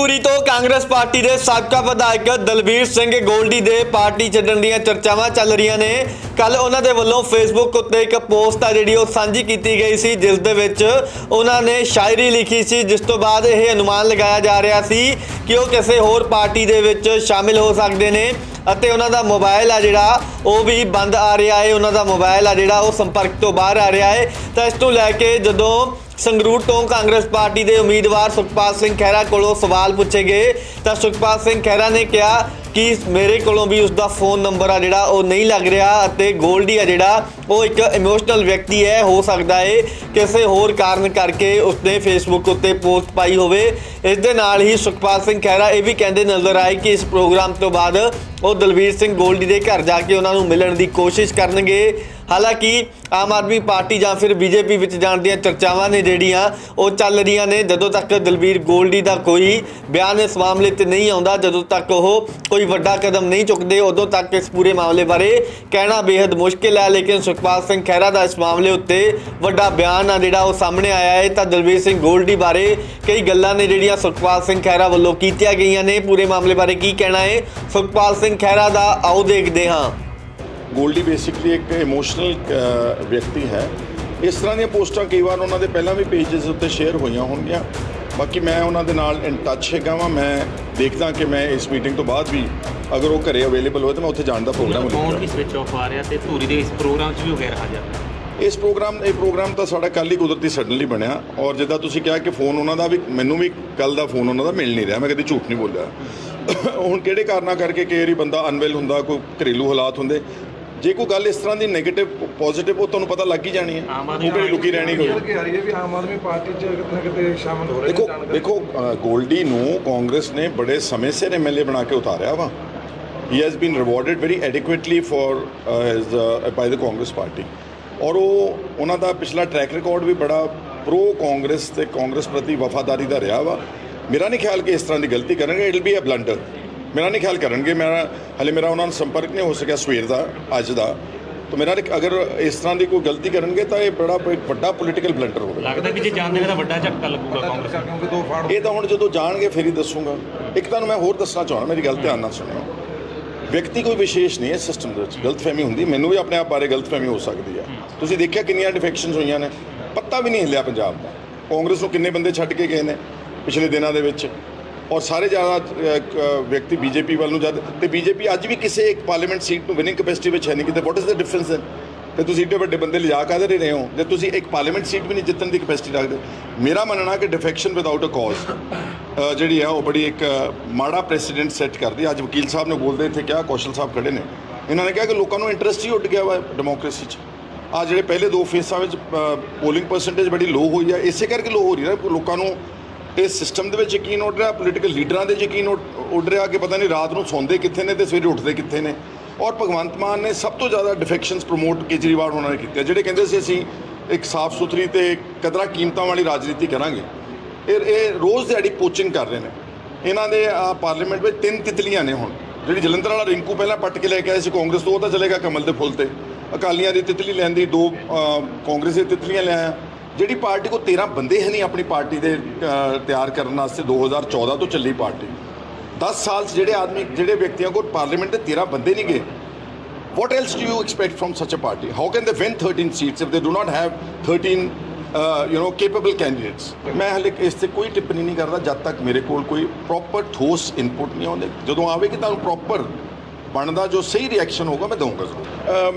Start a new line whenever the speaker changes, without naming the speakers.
ਧੂਰੀ ਤੋਂ ਕਾਂਗਰਸ ਪਾਰਟੀ ਦੇ ਸਾਬਕਾ ਵਿਧਾਇਕ ਦਲਬੀਰ ਸਿੰਘ ਗੋਲਡੀ ਦੇ ਪਾਰਟੀ ਛੱਡਣ ਦੀਆਂ ਚਰਚਾਵਾਂ ਚੱਲ ਰਹੀਆਂ ਨੇ। ਕੱਲ ਉਹਨਾਂ ਦੇ ਵੱਲੋਂ ਫੇਸਬੁੱਕ ਉੱਤੇ ਇੱਕ ਪੋਸਟ ਆ ਜਿਹੜੀ ਉਹ ਸਾਂਝੀ ਕੀਤੀ ਗਈ ਸੀ, ਜਿਸ ਦੇ ਵਿੱਚ ਉਹਨਾਂ ਨੇ ਸ਼ਾਇਰੀ ਲਿਖੀ ਸੀ, ਜਿਸ ਤੋਂ ਬਾਅਦ ਇਹ ਅਨੁਮਾਨ ਲਗਾਇਆ ਜਾ ਰਿਹਾ ਸੀ ਕਿ ਉਹ ਕਿਸੇ ਹੋਰ ਪਾਰਟੀ ਦੇ ਵਿੱਚ ਸ਼ਾਮਿਲ ਹੋ ਸਕਦੇ ਨੇ ਅਤੇ ਉਹਨਾਂ ਦਾ ਮੋਬਾਈਲ ਆ ਜਿਹੜਾ, ਉਹ ਵੀ ਬੰਦ ਆ ਰਿਹਾ ਹੈ। ਉਹਨਾਂ ਦਾ ਮੋਬਾਈਲ ਆ ਜਿਹੜਾ, ਉਹ ਸੰਪਰਕ ਤੋਂ ਬਾਹਰ ਆ ਰਿਹਾ ਹੈ। ਤਾਂ ਇਸ ਤੋਂ ਲੈ ਕੇ ਜਦੋਂ ਸੰਗਰੂਰ ਤੋਂ ਕਾਂਗਰਸ ਪਾਰਟੀ ਦੇ ਉਮੀਦਵਾਰ ਸੁਖਪਾਲ ਸਿੰਘ ਖਹਿਰਾ ਕੋਲੋਂ ਸਵਾਲ ਪੁੱਛੇ ਗਏ। ਤਾਂ ਸੁਖਪਾਲ ਸਿੰਘ ਖਹਿਰਾ ਨੇ ਕਿਹਾ ਕਿ ਮੇਰੇ ਕੋਲੋਂ ਵੀ ਉਸ ਦਾ ਫੋਨ ਨੰਬਰ ਆ ਜਿਹੜਾ, ਉਹ ਨਹੀਂ ਲੱਗ ਰਿਹਾ ਅਤੇ ਗੋਲਡੀ ਆ ਜਿਹੜਾ, ਉਹ ਇੱਕ ਇਮੋਸ਼ਨਲ ਵਿਅਕਤੀ ਹੈ। ਹੋ ਸਕਦਾ ਹੈ ਕਿਸੇ ਹੋਰ ਕਾਰਨ ਕਰਕੇ ਉਸਨੇ ਫੇਸਬੁੱਕ ਉੱਤੇ ਪੋਸਟ ਪਾਈ ਹੋਵੇ। ਇਸ ਦੇ ਨਾਲ ਹੀ ਸੁਖਪਾਲ ਸਿੰਘ ਖਹਿਰਾ ਇਹ ਵੀ ਕਹਿੰਦੇ ਨਜ਼ਰ ਆਏ ਕਿ ਇਸ ਪ੍ਰੋਗਰਾਮ ਤੋਂ ਬਾਅਦ ਉਹ ਦਲਵੀਰ ਸਿੰਘ ਗੋਲਡੀ ਦੇ ਘਰ ਜਾ ਕੇ ਉਹਨਾਂ ਨੂੰ ਮਿਲਣ ਦੀ ਕੋਸ਼ਿਸ਼ ਕਰਨਗੇ। ਹਾਲਾਂਕਿ ਆਮ ਆਦਮੀ ਪਾਰਟੀ ਜਾਂ ਫਿਰ ਬੀਜੇਪੀ ਵਿੱਚ ਜਾਣ ਦੀਆਂ ਚਰਚਾਵਾਂ ਨੇ ਜਿਹੜੀਆਂ ਉਹ ਚੱਲ ਰਹੀਆਂ ਨੇ। ਜਦੋਂ ਤੱਕ ਦਲਬੀਰ ਗੋਲਡੀ ਦਾ ਕੋਈ ਬਿਆਨ ਇਸ ਮਾਮਲੇ ਤੇ ਨਹੀਂ ਆਉਂਦਾ, ਜਦੋਂ ਤੱਕ ਉਹ ਕੋਈ ਵੱਡਾ ਕਦਮ ਨਹੀਂ ਚੁੱਕਦੇ, ਉਦੋਂ ਤੱਕ ਇਸ ਪੂਰੇ ਮਾਮਲੇ ਬਾਰੇ ਕਹਿਣਾ ਬੇहद ਮੁਸ਼ਕਿਲ ਹੈ। ਲੇਕਿਨ ਸੁਖਪਾਲ ਸਿੰਘ ਖਹਿਰਾ ਦਾ ਇਸ ਮਾਮਲੇ ਉੱਤੇ ਵੱਡਾ ਬਿਆਨ ਆ ਜਿਹੜਾ ਉਹ ਸਾਹਮਣੇ ਆਇਆ ਹੈ। ਤਾਂ ਦਲਬੀਰ ਸਿੰਘ ਗੋਲਡੀ ਬਾਰੇ ਕਈ ਗੱਲਾਂ ਨੇ ਜਿਹੜੀਆਂ ਸੁਖਪਾਲ ਸਿੰਘ ਖਹਿਰਾ ਵੱਲੋਂ ਕੀਤੀਆਂ ਗਈਆਂ ਨੇ। ਪੂਰੇ ਮਾਮਲੇ ਬਾਰੇ ਕੀ ਕਹਿਣਾ ਹੈ? ਸੁਖਪਾਲ ਸਿੰਘ ਖਹਿਰਾ ਦਾ ਆਓ ਦੇਖਦੇ ਹਾਂ।
ਗੋਲਡੀ ਬੇਸਿਕਲੀ ਇੱਕ ਇਮੋਸ਼ਨਲ ਵਿਅਕਤੀ ਹੈ। ਇਸ ਤਰ੍ਹਾਂ ਦੀਆਂ ਪੋਸਟਾਂ ਕਈ ਵਾਰ ਉਹਨਾਂ ਦੇ ਪਹਿਲਾਂ ਵੀ ਪੇजेस ਉੱਤੇ ਸ਼ੇਅਰ ਹੋਈਆਂ ਹੋਣਗੀਆਂ। ਬਾਕੀ ਮੈਂ ਉਹਨਾਂ ਦੇ ਨਾਲ ਇਨ ਟੱਚ ਹੈਗਾ ਵਾਂ। ਮੈਂ ਦੇਖਦਾ ਕਿ ਮੈਂ ਇਸ ਮੀਟਿੰਗ ਤੋਂ ਬਾਅਦ ਵੀ ਅਗਰ ਉਹ ਘਰੇ ਅਵੇਲੇਬਲ ਹੋਏ ਤਾਂ ਮੈਂ ਉੱਥੇ ਜਾਣ ਦਾ ਪ੍ਰੋਗਰਾਮ
ਫੋਨ
ਰੱਖਾਂਗਾ
ਵੀ ਸਵਿਚ ਆਫ ਆ ਰਿਹਾ ਤੇ ਧੂਰੀ ਦੇ ਇਸ ਪ੍ਰੋਗਰਾਮ 'ਚ ਵੀ ਹੋ ਗਿਆ ਹਾਜ਼ਰ
ਇਸ ਪ੍ਰੋਗਰਾਮ ਇਹ ਪ੍ਰੋਗਰਾਮ ਤਾਂ ਸਾਡਾ ਕੱਲ ਹੀ ਕੁਦਰਤੀ ਸਡਨਲੀ ਬਣਿਆ। ਔਰ ਜਿੱਦਾਂ ਤੁਸੀਂ ਕਿਹਾ ਕਿ ਫੋਨ ਉਹਨਾਂ ਦਾ ਵੀ ਮੈਨੂੰ ਵੀ ਕੱਲ ਦਾ ਫੋਨ ਉਹਨਾਂ ਦਾ ਮਿਲ ਨਹੀਂ ਰਿਹਾ। ਮੈਂ ਕਦੀ ਝੂਠ ਨਹੀਂ ਬੋਲਿਆ। ਹੁਣ ਕਿਹੜੇ ਕਾਰਨਾਂ ਕਰਕੇ ਕਈ ਵਾਰੀ ਬੰਦਾ ਅਨਵੈਲ ਹੁੰਦਾ ਕੋਈ ਘਰੇਲੂ ਹਾਲਾਤ ਹੁੰਦੇ ਜੇ ਕੋਈ ਗੱਲ ਇਸ ਤਰ੍ਹਾਂ ਦੀ 네ਗੇਟਿਵ ਪੋਜ਼ਿਟਿਵ ਉਹ ਤੁਹਾਨੂੰ ਪਤਾ ਲੱਗ ਹੀ ਜਾਣੀ ਹੈ। ਉਹ ਕਿਹੜੀ ਲੁਕੀ ਰਹਿਣੀ ਕੋਈ
ਕਿ ਆ ਰਹੀ ਹੈ ਵੀ ਆਮ ਆਦਮੀ ਪਾਰਟੀ ਚ ਕਿਤੇ ਨਾ ਕਿਤੇ ਸ਼ਾਮਲ ਹੋ ਰਹੇ
ਦੇਖੋ। ਦੇਖੋ ਗੋਲਡੀ ਨੂੰ ਕਾਂਗਰਸ ਨੇ ਬੜੇ ਸਮੇਂ ਸਿਰ ਐਮਐਲਏ ਬਣਾ ਕੇ ਉਤਾਰਿਆ ਵਾ। He has been rewarded very adequately for his by the Congress party. ਔਰ ਉਹ ਉਹਨਾਂ ਦਾ ਪਿਛਲਾ ਟਰੈਕ ਰਿਕਾਰਡ ਵੀ ਬੜਾ ਪ੍ਰੋ ਕਾਂਗਰਸ ਤੇ ਕਾਂਗਰਸ ਪ੍ਰਤੀ ਵਫਾਦਾਰੀ ਦਾ ਰਿਹਾ ਵਾ। ਮੇਰਾ ਨਹੀਂ ਖਿਆਲ ਕਿ ਇਸ ਤਰ੍ਹਾਂ ਦੀ ਗਲਤੀ ਕਰਨਗੇ। It will be a blunder ਮੇਰਾ ਨਹੀਂ ਖਿਆਲ ਕਰਨਗੇ ਮੇਰਾ ਹਲੇ ਮੇਰਾ ਉਹਨਾਂ ਨਾਲ ਸੰਪਰਕ ਨਹੀਂ ਹੋ ਸਕਿਆ ਸਵੇਰ ਦਾ ਅੱਜ ਦਾ। ਤਾਂ ਮੇਰਾ ਨਹੀਂ- ਅਗਰ ਇਸ ਤਰ੍ਹਾਂ ਦੀ ਕੋਈ ਗਲਤੀ ਕਰਨਗੇ ਤਾਂ ਇਹ ਬੜਾ ਇੱਕ ਵੱਡਾ ਪੋਲੀਟੀਕਲ ਬਲੰਡਰ ਹੋਵੇਗਾ
ਲੱਗਦਾ ਕਿ ਜੇ ਜਾਣ ਦੇਗਾ ਤਾਂ ਵੱਡਾ ਝਟਕਾ ਲੱਗੂਗਾ ਕਾਂਗਰਸ।
ਕਿਉਂਕਿ ਦੋ ਫਾੜ
ਇਹ ਤਾਂ ਹੁਣ ਜਦੋਂ ਜਾਣਗੇ ਫਿਰ ਹੀ ਦੱਸੂਗਾ। ਇੱਕ ਤੁਹਾਨੂੰ ਮੈਂ ਹੋਰ ਦੱਸਣਾ ਚਾਹੁੰਦਾ ਮੇਰੀ ਗੱਲ ਧਿਆਨ ਨਾਲ ਸੁਣਿਓ ਵਿਅਕਤੀ ਕੋਈ ਵਿਸ਼ੇਸ਼ ਨਹੀਂ ਹੈ ਸਿਸਟਮ ਦੇ ਵਿੱਚ ਗਲਤਫਹਿਮੀ ਹੁੰਦੀ ਮੈਨੂੰ ਵੀ ਆਪਣੇ ਆਪ ਬਾਰੇ ਗਲਤਫਹਿਮੀ ਹੋ ਸਕਦੀ ਹੈ। ਤੁਸੀਂ ਦੇਖਿਆ ਕਿੰਨੀਆਂ ਡਿਫੈਕਸ਼ਨਸ ਹੋਈਆਂ ਨੇ? ਪੱਤਾ ਵੀ ਨਹੀਂ ਹਿੱਲਿਆ ਪੰਜਾਬ ਦਾ। ਕਾਂਗਰਸ ਨੂੰ ਕਿੰਨੇ ਬੰਦੇ ਛੱਡ ਕੇ ਗਏ ਨੇ ਪਿਛਲੇ ਦਿਨਾਂ ਦੇ ਵਿੱਚ? ਔਰ ਸਾਰੇ ਜ਼ਿਆਦਾ ਅ, ਕ- ਵਿਅਕਤੀ ਬੀਜੇਪੀ ਵੱਲ ਨੂੰ ਜਦ। ਤੇ ਬੀਜੇਪੀ ਅੱਜ ਵੀ ਕਿਸੇ ਇੱਕ ਪਾਰਲੀਮੈਂਟ ਸੀਟ ਨੂੰ ਵਿਨਿੰਗ ਕੈਪੈਸਿਟੀ ਵਿੱਚ ਹੈ ਨਹੀਂ। ਕਿਤੇ what is the difference then ਤੇ ਤੁਸੀਂ ਇੱਡੇ ਵੱਡੇ ਬੰਦੇ ਲਿਜਾ ਕਾਹਦੇ ਰਹੇ ਹੋ? ਜੇ ਤੁਸੀਂ ਇੱਕ ਪਾਰਲੀਮੈਂਟ ਸੀਟ ਵੀ ਨਹੀਂ ਜਿੱਤਣ ਦੀ ਕੈਪੈਸਿਟੀ ਰੱਖਦੇ। ਮੇਰਾ ਮੰਨਣਾ ਕਿ ਡਿਫੈਕਸ਼ਨ ਵਿਦਆਊਟ ਅ ਕਾਜ਼ ਜਿਹੜੀ ਹੈ ਉਹ ਬੜੀ ਇੱਕ ਮਾੜਾ ਪ੍ਰੈਸੀਡੈਂਟ ਸੈੱਟ ਕਰਦੀ। ਅੱਜ ਵਕੀਲ ਸਾਹਿਬ ਨੇ ਬੋਲਦੇ ਇੱਥੇ ਕਿਹਾ ਕੌਸ਼ਲ ਸਾਹਿਬ ਖੜੇ ਨੇ। ਇਹਨਾਂ ਨੇ ਕਿਹਾ ਕਿ ਲੋਕਾਂ ਨੂੰ ਇੰਟਰਸਟ ਹੀ ਉੱਡ ਗਿਆ ਵਾ ਡੈਮੋਕ੍ਰੇਸੀ 'ਚ। ਆ ਜਿਹੜੇ ਪਹਿਲੇ ਦੋ ਫੇਸਾਂ ਵਿੱਚ ਪੋਲਿੰਗ ਪਰਸੈਂਟੇਜ ਬੜੀ ਲੋ ਹੋਈ ਹੈ ਇਸੇ ਕਰਕੇ ਲੋ ਹੋ ਰਹੀ ਹੈ ਲੋਕਾਂ ਨੂੰ ਇਹ ਸਿਸਟਮ ਦੇ ਵਿੱਚ ਯਕੀਨ ਉੱਡ ਰਿਹਾ ਪੋਲੀਟੀਕਲ ਲੀਡਰਾਂ ਦੇ ਯਕੀਨ ਉੱਡ ਉੱਡ ਰਿਹਾ ਕਿ ਪਤਾ ਨਹੀਂ ਰਾਤ ਨੂੰ ਸੌਂਦੇ ਕਿੱਥੇ ਨੇ ਤੇ ਸਵੇਰੇ ਉੱਠਦੇ ਕਿੱਥੇ ਨੇ। ਔਰ ਭਗਵੰਤ ਮਾਨ ਨੇ ਸਭ ਤੋਂ ਜ਼ਿਆਦਾ ਡਿਫੈਕਸ਼ਨਸ ਪ੍ਰਮੋਟ ਕੇਜਰੀਵਾਲ ਉਹਨਾਂ ਨੇ ਕੀਤੇ ਜਿਹੜੇ ਕਹਿੰਦੇ ਸੀ ਅਸੀਂ ਇੱਕ ਸਾਫ਼ ਸੁਥਰੀ ਤੇ ਕਦਰਾਂ ਕੀਮਤਾਂ ਵਾਲੀ ਰਾਜਨੀਤੀ ਕਰਾਂਗੇ। ਇਹ ਇਹ ਰੋਜ਼ ਦਿਹਾੜੀ ਕੋਚਿੰਗ ਕਰ ਰਹੇ ਨੇ। ਇਹਨਾਂ ਦੇ, ਆ ਪਾਰਲੀਮੈਂਟ ਵਿੱਚ ਤਿੰਨ ਤਿਤਲੀਆਂ ਨੇ ਹੁਣ। ਜਿਹੜੀ ਜਲੰਧਰ ਵਾਲਾ ਰਿੰਕੂ ਪਹਿਲਾਂ ਪੱਟ ਕੇ ਲੈ ਕੇ ਆਏ ਸੀ ਕਾਂਗਰਸ ਤੋਂ, ਉਹ ਤਾਂ ਚਲੇਗਾ ਕਮਲ ਦੇ ਫੁੱਲ ਤੇ। ਅਕਾਲੀਆਂ ਦੀ ਤਿਤਲੀ ਲੈਂਦੀ ਦੋ ਕਾਂਗਰਸ ਦੀ ਤਿਤਲੀਆਂ ਲੈ ਆਇਆ। ਜਿਹੜੀ ਪਾਰਟੀ ਕੋ 13 ਬੰਦੇ ਹੈ ਨਹੀਂ ਆਪਣੀ ਪਾਰਟੀ ਦੇ ਤਿਆਰ ਕਰਨ ਵਾਸਤੇ 2014 ਤੋਂ ਚੱਲੀ ਪਾਰਟੀ। 10 ਸਾਲ 'ਚ ਜਿਹੜੇ ਆਦਮੀ ਜਿਹੜੇ ਵਿਅਕਤੀਆਂ ਕੋਲ ਪਾਰਲੀਮੈਂਟ ਦੇ 13 ਬੰਦੇ ਨਹੀਂ ਗਏ। What else do you expect from such a party? How can they win 13 seats if they do not have 13 uh, you know capable candidates? ਮੈਂ ਹਲੇ ਇਸ ਤੇ ਕੋਈ ਟਿੱਪਣੀ ਨਹੀਂ ਕਰਦਾ ਜਦ ਤੱਕ ਮੇਰੇ ਕੋਲ ਕੋਈ ਪ੍ਰੋਪਰ ਠੋਸ ਇਨਪੁਟ ਨਹੀਂ ਆਉਂਦੇ। ਜਦੋਂ ਆਵੇਗੀ ਤੁਹਾਨੂੰ ਪ੍ਰੋਪਰ ਬਣਦਾ ਜੋ ਸਹੀ ਰਿਐਕਸ਼ਨ ਹੋਊਗਾ ਮੈਂ ਦਊਂਗਾ ਜ਼ਰੂਰ।